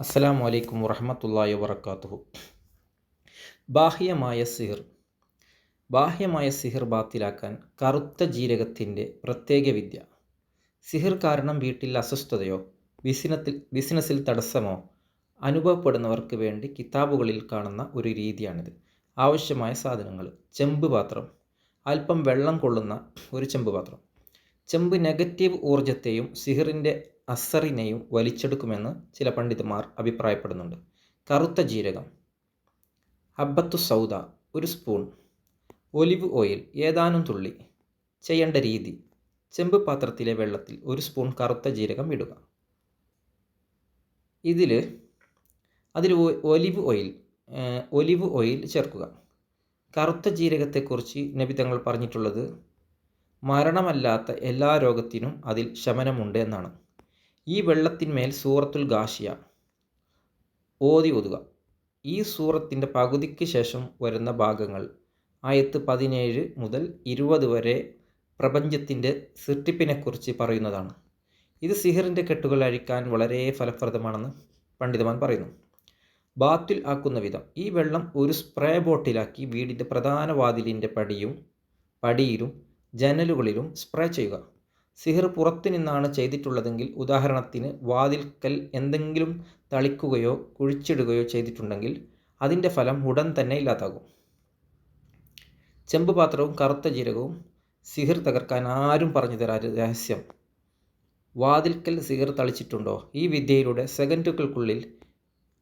അസ്സലാമു അലൈക്കും വറഹമത്തല്ലാഹി വബർക്കാത്തുഹു ബാഹ്യമായ സിഹിർ. ബാഹ്യമായ സിഹിർ ബാത്തിലാക്കാൻ കറുത്ത ജീരകത്തിന്റെ പ്രത്യേക വിദ്യ. സിഹിർ കാരണം വീട്ടിൽ അസ്വസ്ഥതയോ ബിസിനത്തിൽ ബിസിനസ്സിൽ തടസ്സമോ അനുഭവപ്പെടുന്നവർക്ക് വേണ്ടി കിതാബുകളിൽ കാണുന്ന ഒരു രീതിയാണിത്. ആവശ്യമായ സാധനങ്ങൾ ചെമ്പ് പാത്രം അല്പം വെള്ളം കൊള്ളുന്ന ഒരു ചെമ്പ് പാത്രം. ചെമ്പ് നെഗറ്റീവ് ഊർജത്തെയും സിഹിറിന്റെ അസറിനെയും വലിച്ചെടുക്കുമെന്ന് ചില പണ്ഡിതന്മാർ അഭിപ്രായപ്പെടുന്നുണ്ട്. കറുത്ത ജീരകം. അബ്ബത്തു സൗദ. ഒരു സ്പൂൺ. Olive oil. ഏതാനും തുള്ളി. ചെയ്യേണ്ട രീതി. ചെമ്പ് പാത്രത്തിലെ വെള്ളത്തിൽ ഒരു സ്പൂൺ കറുത്ത ജീരകം ഇടുക. ഇതിൽ അതിൽ ഒലിവ് ഓയിൽ ഒലിവ് ഓയിൽ ചേർക്കുക. കറുത്ത ജീരകത്തെക്കുറിച്ച് നബി തങ്ങൾ പറഞ്ഞിട്ടുള്ളത് മരണമല്ലാത്ത എല്ലാ രോഗത്തിനും അതിൽ ശമനമുണ്ട് എന്നാണ്. ഈ വെള്ളത്തിന്മേൽ സൂറത്തുൽ ഗാഷിയ ഓതി ഒതുക ഈ സൂറത്തിന്റെ പകുതിക്ക് ശേഷം വരുന്ന ഭാഗങ്ങൾ ആയത്ത് പതിനേഴ് മുതൽ ഇരുപത് വരെ പ്രപഞ്ചത്തിന്റെ സൃഷ്ടിപ്പിനെക്കുറിച്ച് പറയുന്നതാണ്. ഇത് സിഹിറിന്റെ കെട്ടുകൾ അഴിക്കാൻ വളരെ ഫലപ്രദമാണെന്ന് പണ്ഡിതമാൻ പറയുന്നു. ബാത്തിൽ ആക്കുന്ന വിധം ഈ വെള്ളം ഒരു സ്പ്രേ ബോട്ടിലാക്കി വീടിന്റെ പ്രധാന വാതിലിന്റെ പടിയും പടിയിലും ജനലുകളിലും സ്പ്രേ ചെയ്യുക. സിഹിർ പുറത്തു നിന്നാണ് ചെയ്തിട്ടുള്ളതെങ്കിൽ ഉദാഹരണത്തിന് വാതിൽക്കൽ എന്തെങ്കിലും തളിക്കുകയോ കുഴിച്ചിടുകയോ ചെയ്തിട്ടുണ്ടെങ്കിൽ അതിന്റെ ഫലം ഉടൻ തന്നെ ഇല്ലാതാകും. ചെമ്പ് പാത്രവും കറുത്ത ജീരകവും സിഹിർ തകർക്കാൻ ആരും പറഞ്ഞു തരാ രഹസ്യം. വാതിൽക്കൽ സിഹിർ തളിച്ചിട്ടുണ്ടോ? ഈ വിദ്യയിലൂടെ സെക്കൻഡുകൾക്കുള്ളിൽ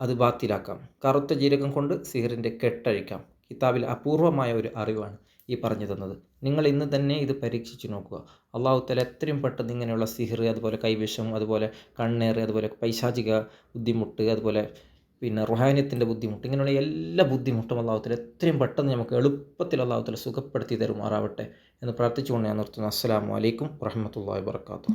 അത് ബാത്തിലാക്കാം. കറുത്ത ജീരകം കൊണ്ട് സിഹിറിന്റെ കെട്ടഴിക്കാം. കിതാബിൽ അപൂർവമായ ഒരു അറിവാണ്. ഈ പറഞ്ഞു തന്നത്. നിങ്ങൾ ഇന്ന് തന്നെ ഇത് പരീക്ഷിച്ച് നോക്കുക. അള്ളാഹു തല എത്രയും പെട്ടെന്ന് ഇങ്ങനെയുള്ള സിഹിർ അതുപോലെ കൈവിഷം അതുപോലെ കണ്ണേറ് അതുപോലെ പൈശാചിക ബുദ്ധിമുട്ട് അതുപോലെ പിന്നെ റുഹാനിയത്തിന്റെ ബുദ്ധിമുട്ട് ഇങ്ങനെയുള്ള എല്ലാ ബുദ്ധിമുട്ടും അള്ളാഹുത്തിൽ എത്രയും പെട്ടെന്ന് നമുക്ക് എളുപ്പത്തിൽ അള്ളാഹുത്തിൽ സുഖപ്പെടുത്തി തരുമാറാവട്ടെ എന്ന് പ്രാർത്ഥിച്ചുകൊണ്ട് ഞാൻ നിർത്തുന്നു. അസ്സാം വലൈക്കും വറഹമത്തല്ലാ വാബർക്കാത്തു